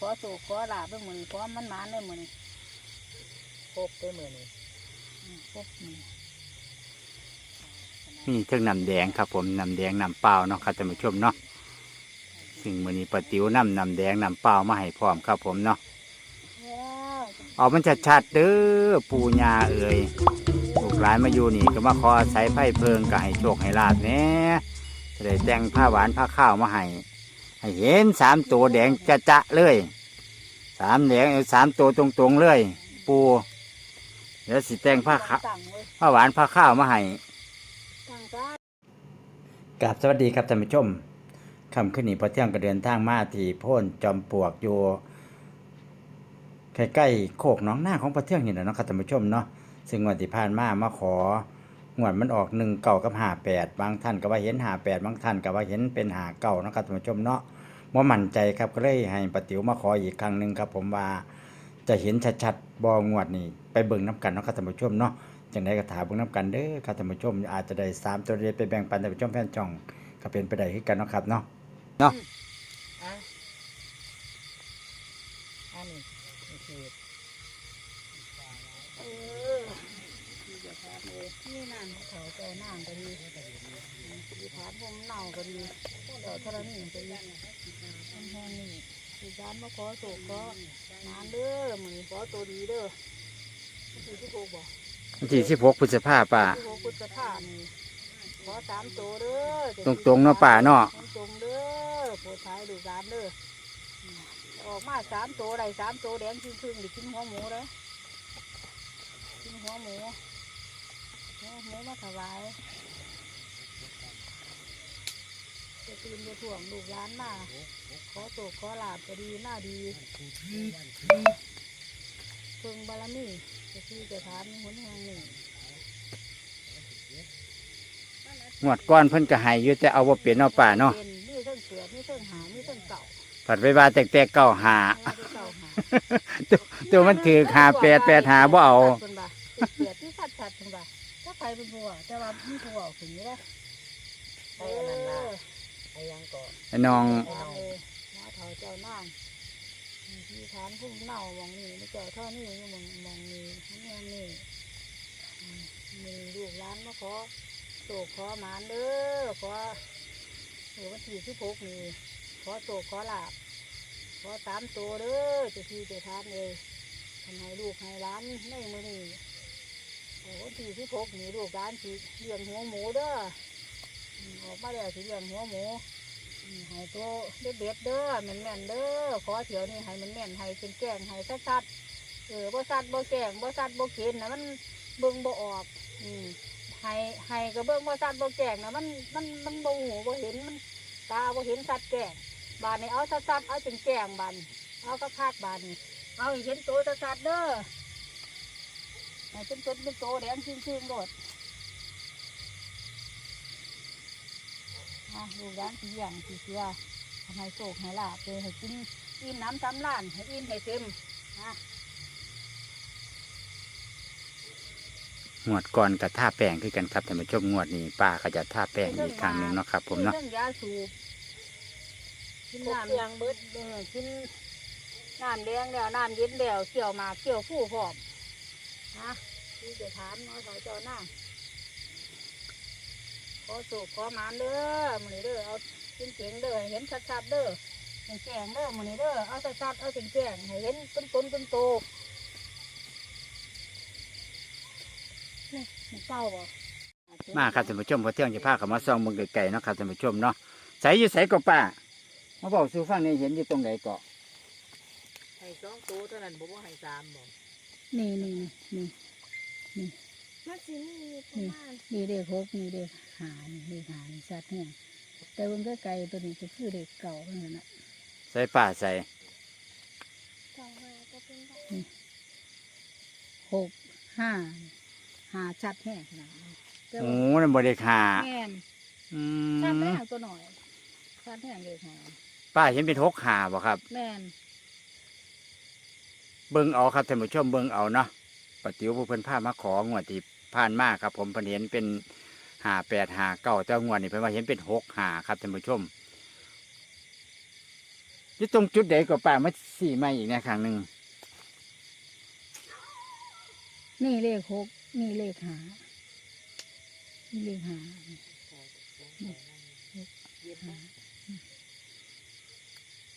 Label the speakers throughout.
Speaker 1: ขอโศกขอลาบเรื่องมือนี้ขอมันหมานเรื่องมือนี้
Speaker 2: พบได้มือนี่
Speaker 1: อืมพบนี่
Speaker 3: นี่เทิงน้ำแดงครับผมน้ำแดงน้ำเปล่าเนาะครับท่านผู้ชมเนาะซึ่งมื้อนี้ปาติ๋วน้ำน้ำแดงน้ำเปล่ามาให้พร้อมครับผมเนาะ
Speaker 1: ว้าว
Speaker 3: เอามันชัดๆเด้อปู่ย่าเอ่ยลูกหลานมาอยู่นี่ก็มาขออาศัยไผ่เพิงก็ให้โชคให้ลาบแหน่จะได้แต่งผ้าหวานผ้าข้าวมาให้ ให้เห็นสามตัวแดงจะจะเลยสามแดงสามตัวตรงๆเลย ปู่เดี๋ยวสิแตงผ้าขาวผ้าหวานผ้าข้าวมาให้กับสวัสดีครับท่านผู้ชมคำขึ้นนี้พอเที่ยงก็เดินทางมาที่พ่นจอมปลวกอยู่ใกล้ๆโคกน้องหน้าของพอเที่ยงนี่แหละเนะครับท่านผู้ชมเนาะซึ่งงวันที่ผ่านมามาขอ งวดมันออกหนึ่งเก่ากับหาแปดบางท่านก็ว่าเห็นหาแปดบางท่านก็ว่าเห็นเป็นหาเก่านะครับท่านผู้ชมเนาะว่ามั่นใจครับก็เลยให้ปาติ๋วมาขออีกครั้งหนึ่งครับ ผมว่าจะเห็นชัดๆบองวดนี่ไปเบิ่งน้ำกันเนาะครับท่านผู้ชมเนาะจังไดก็ถามเบิ่งน้ำกันเด้อครับท่านผู้ชมอาจจะได้สามตัวเดียวไปแบ่งปันท่านผู้ชมแฟนจ่องก็เป็นไปได้คือกันเนาะครับเนาะเนาะ
Speaker 2: อันนี้นี่คือ
Speaker 1: เออที่จะทา นี่นั่นเขาเจ้านั่งก็ดีที่ทานพวกเน่าก็ดีเดี๋ยวท่านี้ก็ดีทำแห้งนี่ที่ทานมาขอโศกของานเด้อมือนขอตัวดีเด้อที่ที่โกบอก
Speaker 3: วันที่สิบหกพฤษภาป่า
Speaker 1: ที่โกพุทธภาพนี่ขอสามตัวเด้อ
Speaker 3: ตรงๆเนาะป่าเนาะ
Speaker 1: ตรงๆเด้อโปรดท้ายดูร้านเด้อออกมาสามตัวใดสามตัวแดงครึ่งๆดิกินหัวหมูเลยกินหัวหมู หัวหมูมาถวายจะตื่นจะถ่วงลูกร้านมาขอโศกขอลาบก็ดีหน้าดีเพิ่งบารมีจะคือจะทานในหนแห่งหนึ่ง
Speaker 3: งวดก้อนเพิ่นก็ให้อยู่แต่เอาว่าเปลี่ยนเอาป่าเนาะ
Speaker 1: เป็นนี่เพิ่งเสือนี่เพิ่งหานี่เพิ่งเก่า
Speaker 3: ผัดไว้ว่าแตกๆเก้าหา
Speaker 1: เอาไปเก่าหา
Speaker 3: ตัวมันถือหาแปดแปดหาบ่เอา
Speaker 1: เพิ่น เป็นผัวแต่ว่ามีผัวถึงนี้แล้ว
Speaker 2: ไอ้อันนั้นละไอ้ยังก็
Speaker 3: ไอ้น้อง
Speaker 1: เออเลยมาเถาเจ้านางมีที่ฐานพุ่มเน่ามองนี่ไม่เจ้าเท่านี้อยู่มองมองนี่มองนี่อืมมีลูกหลานมาขอโศกขอหมานเด้อขอเดี๋ยววันที่สิบหกนี่ขอโศกขอลาบขอสามตัวเด้อเจะที่เจะทานเลยทำให้ลูกให้หร้านในมือนี่ โอ้วันที่สิบหกนี่ลูกหลานสิเลี้ยงหัวหมูเด้อออกมาแล้วสิเลี้ยงหัวหมูอืมให้ตัวเด็ดเด็ดเด้อแม่นแม่นเด้อขอเถียวนี่ให้มันแม่นให้เป็นแกงให้สัดสัดเออบ่สัดบ่แกงบ่สัดบ่เข็นนะมันเบิ่งบ่ออก อืมให้ให้ก็เบิ่งบ่สัดบ่แกงนะมันมันมันบ่หูบ่เห็นมันตาบ่เห็นสัดแกงบานนี้เอาสัดสัดเอาเป็นแกงบานเอาก็คากบานเอาเห็นตัวสัดสัดเด้อ ให้เป็นต้นเป็นโตแดงซึ้งๆโลดอะลูกร้านสีอย่างสีเสือทำให้โศกให้ลาบเลยให้กินอิ่มน้ำซ้ำล้านให้อิ่มให้เต็มนะ
Speaker 3: งวดก่อนกับท่าแป้งคือกันครับท่านผู้ชมงวดนี้ป้าก็จะท่าแป้งอีกครั้งหนึ่งเนาะครับผมเนาะ
Speaker 1: เรื่องยาสูบกิน
Speaker 2: พวก
Speaker 1: น้ำ
Speaker 2: เครื่องเบิด
Speaker 1: เออกินน้ำแดงแล้วน้ำเย็นแล้วเกี่ยวหมากเกี่ยวผู้พร้อม นะที่จะถามเนาะเขาเจ้าหน้าขอสูบขอหมานเด้อมือนี้เด้อเอาเจ๋งๆเด้อให้เห็นชัดๆเด้อแจ้งๆเด้อมือนี้เด้อเอาชัดๆเอาแจ้งๆให้เห็นต้นต้นต้นโตนี่มันเก้าบ่
Speaker 3: มาครับท่านผู้ชมพอเที่ยงจะพาเขามาส่องเบิ่งไกลๆเนาะครับท่านผู้ชมเนาะใส่อยู่ใส่ก็ป้ามาบอกสู่ฟังนี่เห็นอยู่ตรงไหนเกาะ
Speaker 2: ให้สองตัวเท่านั้นบอกว่าให้สามบอก
Speaker 1: นี่นี่นี่
Speaker 4: มันสิมีประมาณ
Speaker 1: นี่เด็กหกนี่เด็กหานี่เด็กหานี่สัตว์เนี่ยแต่เบิ่งไกลตัวนี้จะคือเด็กเก่าเท่านั้นน่ะ
Speaker 3: ใส่ป้าใส่
Speaker 4: สองหาก็เป็นได้
Speaker 1: หกห้าหาชัดแห้งขนาดนี้แต่
Speaker 3: โอ้
Speaker 1: ว่า
Speaker 3: นั่นบริคา
Speaker 1: แม่น
Speaker 3: อื
Speaker 1: ชัดแห้งตัวหน่อยชัดแห้งเด็กหา
Speaker 3: ป้าเห็นเป็นหกหาบ่ครับ
Speaker 1: แม่น
Speaker 3: เบิ่งเอาครับท่านผู้ชมเบิ่งเอาเนาะปฏิวผู้เพิ่นพามาของวดที่ผ่านมาครับ ผมเพิ่นเห็นเป็นหาแปดหาเก้าแต่งวดนี่เพิ่นว่าเห็นเป็นหกหาครับท่านผู้ชมอยู่ตรงจุดใดก็ป่ามาสี่มาอีกนะครั้งหนึ่ง
Speaker 1: นี่เลขหกนี่เลขหานี่เลขหา
Speaker 2: เย็บนะ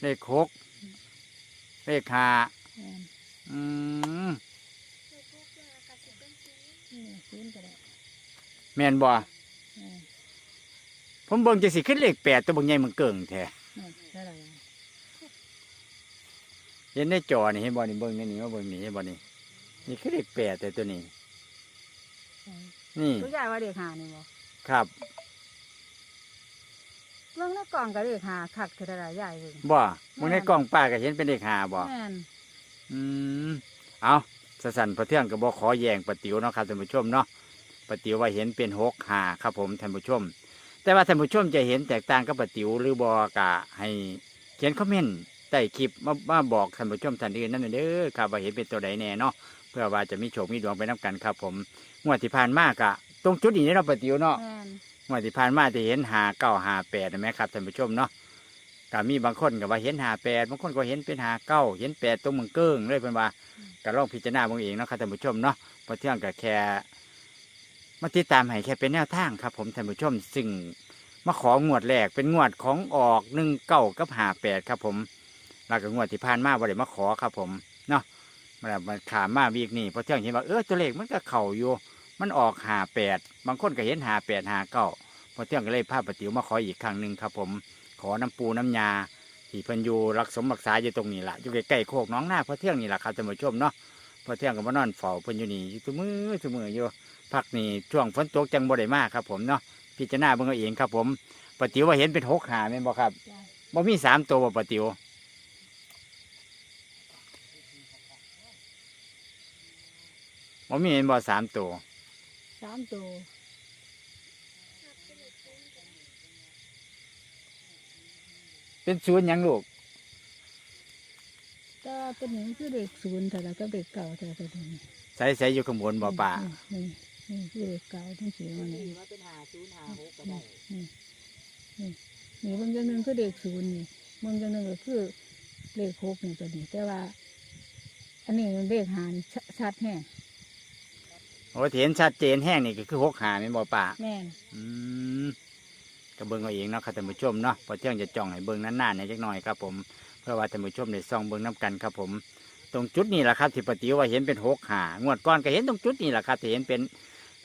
Speaker 3: เลขหกเลขห้า
Speaker 1: แม่น
Speaker 3: อืม
Speaker 4: เลขพวกเพื่อนกับสิบเป็นสี
Speaker 1: นี่ศูนย์ก็ได้
Speaker 3: แม่นบ่
Speaker 1: แม่น
Speaker 3: ผมเบิ่งจะสิขึ้นเลขแปดตัวบางใหญ่มันเกิ่งแท้
Speaker 1: แม่นเท่าไหร่
Speaker 3: เห็นในจอนี่เห็นบ่นี่เบิ่งในนี่ว่าเบิ่งนี่เห็นบ่นี่นี่คือเลขแปดแต่ตัวนี้นี่
Speaker 1: ตัวยายว่าเลขหานี่บ่
Speaker 3: ครับ
Speaker 1: เรื่องในกล่องก็เลขหาคักเท่าไหร่ยายเบิ่ง
Speaker 3: บ่มึงในกล้องป้าก็เห็นเป็นเลขห้าบ่
Speaker 1: แม่น
Speaker 3: อืมเอาสสันพระเทืองก็บ่ขอแย่งปะติ๋วเนาะครับท่านผู้ชมเนาะปะติ๋วว่าเห็นเป็นหกห้าครับผมท่านผู้ชม แต่ว่าท่านผู้ชมจะเห็นแตกต่างกับปะติ๋วหรือบอกะให้เขียนคอมเมนต์ใต้คลิปมามาบอกท่านผู้ชมท่านอื่นนั่นเด้อครับว่าเห็นเป็นตัวใดแน่เนาะเพื่อว่าจะมีโชคมีดวงไปน้กันครับ ผมงวดที่ผ่านมากะตรงจุดนี้เราะปะติ๋วเนาะ
Speaker 1: แม่น
Speaker 3: งวดที่ผ่านมาจะเห็นหาเก้าหาแปดนะไหมครับท่านผู้ชมเนาะ ก็มีบางคนก็ว่าเห็นหาแปดบางคนก็เห็นเป็นหาเก้าเห็นแปดตรงมึงเกิ้งเลยเป็นว่าก็ลองพิจารณาเบางเองเนาะครับท่านผู้ชมเนาะเพราะเที่ยงก็แค่มาติดตามให้แค่เป็นแนวทางครับ ผมท่านผู้ชมซึ่งมาของวดแรกเป็นงวดของออกหนึ่งเก้ากับหาแปดครับ ผมแล้วก็งวดที่ผ่านมาบ่ได้มาขอครับ ผมเนาะมาแบบมาขามมาวีกนี่เพราะเที่ยงเห็นว่าเออตัวเลขมันก็เข่าอยู่ มันออกหาแปดบางคนก็เห็นหาแปดหาเก้าพอเที่ยงก็เลยพาปติ๋วมาขออีกครั้งหนึ่งครับ ผมข อน้ำปูน้ำยาที่เพิ่นอยู่รักสมรักษาอยู่ตรงนี้ละอยู่ใกล้ๆโคกน้องหน้าพอเที่ยงนี่แหละครับท่านผู้ชมเนาะพอเที่ยงก็มานอนเฝ้าเพิ่นอยู่นี่อยู่ทุมือทุมืออยู่พักนี่ช่วงฝนตกจังบ่ได้มากครับผมเนาะพิจารณาเบิ่งเอาเองครับ ผมปะติ๋วว่าเห็นเป็นหกหาแม่นบ่ครับบ่มีสามตัวบ่ปะติ๋วบ่มีเห็นบ่สามตัว
Speaker 1: สามตัว
Speaker 4: นับเป็นเลขศูนย์กัน
Speaker 3: เป็นศูนย์หยังลูก
Speaker 1: แต่ว่าตัวนี้คือเลขศูนย์เท่าไหร่ก็เลขเก่าเท่าไหร่ตัวนี้
Speaker 3: ใส่ใส่อยู่ข้างบนบ่ป่า
Speaker 1: นี่นี่คือเลขเก่าทั้งสี่มัน
Speaker 2: ตี
Speaker 1: นี่
Speaker 2: ว่าเป็นหาศูนย์หาหกก็ได้
Speaker 1: นี่นี่นี่บางอย่างหนึ่งคือเลขศูนย์นี่บางอย่างหนึ่งก็คือเลขหกนี่ตัวนี้แต่ว่า อันนี้มันเลขหารชัดแห้ง
Speaker 3: โอ้เห็นชัดเจนแห้งนี่ก็คือหกหาแม่นบ่ป่า
Speaker 1: แม่น
Speaker 3: อืม ก็เบิ่งเอาเองเนาะครับท่านผู้ชมเนาะพอเที่ยงจะจ้องให้เบิ่งนั้นหน้าเนๆในจักหน่อยครับผมเพื่อว่าท่านผู้ชมได้ส่องเบิ่งน้กันครับผม ตรงจุดนี้แหละครับที่ปฏิว่าเห็นเป็นหกหางวดก่อนก็เห็นตรงจุดนี้แหละครับที่เห็นเป็น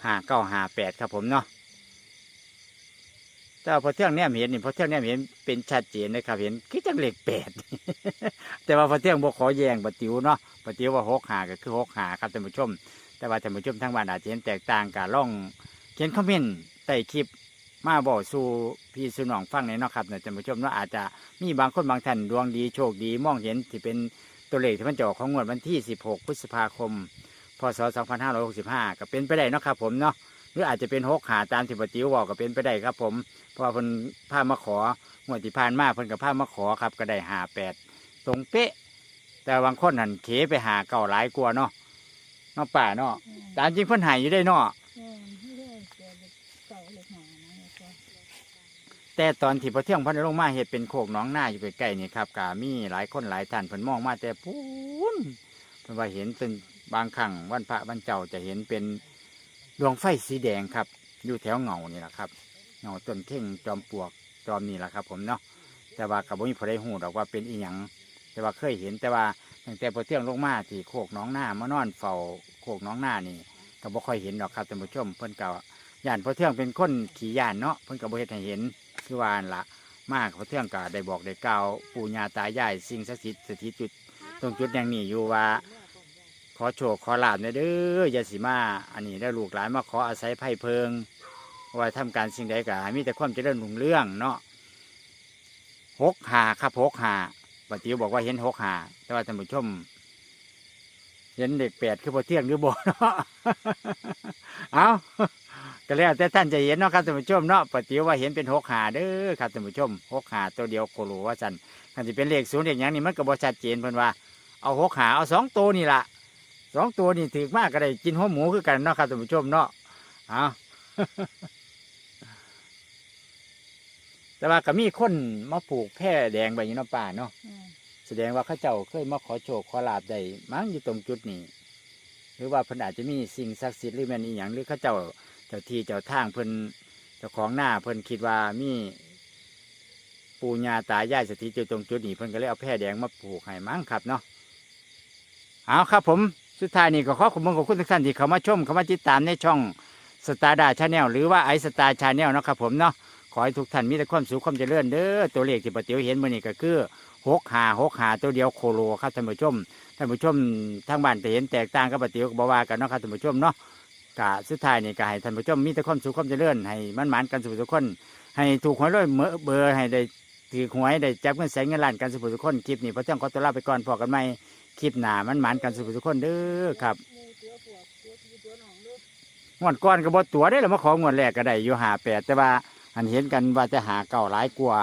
Speaker 3: หาเก้าหาแปดครับผมเนาะแต่พอเที่ยงเนี่ยเห็นนี่พอเที่ยงเนี่ยเห็นเป็นชัดเจนเลยครับเห็นคือจังเลขแปดแต่ว่าพอเที่ยงบ่ขอแยงปฏิวเนาะปฏิวว่าหกหาก็คือหกหาครับท่านผู้ชม แต่ว่าท่านผู้ชมทั้งบ้านอาจจะเห็นแตกต่างกันล่องเขียนคอมเมนต์ใต้คลิป มาบอกสู่พี่สู่น้องฟังในอยเนาะครับเนี่ยท่านผู้ชมเนาะอาจจะมีบางคนบางท่านดวงดีโชคดีมองเห็นที่เป็นตัวเลขที่มันจะออกของงวดวันที่ 16 พฤษภาคม พศ 2565 ก็เป็นไปได้เนาะครับผมเนาะหรืออาจจะเป็นหกหาตามที่ปฏิวบอกก็เป็นไปได้ครับ ผมเพราะว่าเพิ่นพามาของวดที่ผ่านมาเพิ่นกับพามาขอครับก็ได้หาแปดตรงเป๊ะ แต่บางคนหันเขไปหาเก่าหลายกลัวาเนาะเนาะป่าเนาะตามจริงเพิ่นใหายอยู่ได้เนาะ
Speaker 1: แม่นไม่ได้เกิดเก่าเลขหานะแล้วก็
Speaker 3: แต่ตอนที่พระเที่ยงเพันลงมาเห็ดเป็นโคกหน้องหน้าอยู่ใกล้ๆนี่ครับกามีหลายคนหลายท่านเพิ่นมองมาแต่พูนเพิ่นว่าเห็นเป็นบางครั้งวันพระวันเจ้าจะเห็นเป็นดวงไฟสีแดงครับ อยู่แถวเงานี่แหละครับเงาต้นเข่งจอมปลวกจอมนี่แหละครับ ผมเนาะแต่ว่ากับมีผู้ใดหูดอกว่าเป็นอีหยังแต่ว่าเคยเห็นแต่ว่าตั้งแต่พระเที่ยงลงมาที่โคกน้องหน้ามานอนเฝ้าโคกน้องหน้านี่ก็บ่ค่อยเห็นดอกครับท่านผู้ชมเพิ่นก็ย่านพระเที่ยงเป็นคนขี่ย่านเนาะเพิ่นก็บ่เฮ็ดให้เห็น คือว่านละมากเพราะเที่ยงก็ได้บอกได้กล่าวปู่ย่าตายายสิ่งศักดิ์สิทธิ์สถิตจุด ตรงจุดอย่างนี้อยู่ว่า ขอโชคขอลาบในอยเด้ออยาสิมา อันนี้ได้ลูกหลานมาขออาศัยไพ่เพิง ว่าทำการสิ่งใดก็ให้มีแต่ความเจริญรุ่งเรื่องเนาะหกหาครับหกหาปฏิวบอกว่าเห็นหกหาแต่ว่าท่านผู้ชม เห็นเด็กแปดคือพอเที่ยงหรือบ่เนาะเอาก็แล้วแต่ท่านจะเห็นเนาะครับท่านผู้ชมเนาะปฏิว่าเห็นเป็นหกหาเด้อครับท่านผู้ชมหกหาตัวเดียวโคโลว่าสันท่านจะเป็นเลขศูนย์เลขยังนี่มันก็บ่ชัดเจนเพิ่นว่าเอาหกหาเอาสองตัวนี่ล่ะสองตัวนี่ถือมากก็ได้กินหัวหมูคือกันเนาะครับท่านผู้ชมเนาะเอาแต่ว่าก็มีคนมาผูกแพร่แดงไปอยู่เนาะป่าเนาะ แสดงว่าเขาเจ้าเคยมาขอโชคขอลาบได้มั้งอยู่ตรงจุดนี้ หรือว่าเพิ่นอาจจะมีสิ่งศักดิ์สิทธิ์หรือแม่นอีหยังหรือเขาเจ้าเจ้าที่เจ้าทางเพิ่นเจ้าของหน้าเพิ่นคิดว่ามีปู่ย่าตายายสถิตอยู่ตรงจุดนี้เพิ่นก็เลยเอาแพร่แดงมาผูกให้มั้งครับเนาะเอาครับผมสุดท้ายนี้ก็ขอขอบคุณขอบคุณทุกท่านที่เข้ามาชมเข้ามาติดตามในช่องสตาร์ดาชาแนลหรือว่าไอสตาร์ชาแนลนะครับผมเนาะ ขอให้ทุกท่านมีแต่ความสุขความเจริญเด้อตัวเลขที่ปฏิวเห็นมื่อนี้ก็คือหกหาหกหาตัวเดียวโคโลครับท่านผู้ชมท่านผู้ชมทางบ้านจะเห็นแตกต่างกับปฏิวก็บว่ากันเนาะครับท่านผู้ชมเนาะกะสุดท้ายนี่ก็ให้ท่านผู้ชมมีแต่ความสุขความเจริญให้มันหมานกันสุขทุกคน ให้ถูกหวยรวยเมื่อเบอร์ให้ได้ถือหวยได้จับเงินแสนเงินล้านกันสุขทุกคนคลิปนี้พระเจ้าขอตัวลาไปก่อนพอกันไหมคลิปหน้ามันหมานกันสุขทุกคนเด้อครับ
Speaker 2: ง
Speaker 3: วดก้อนก็บ่ตัวได้แล้วมาของวดแรกก็ได้อยู่หาแปดแต่ว่า อันเห็นกันว่าจะหาเก่าหลายกว่า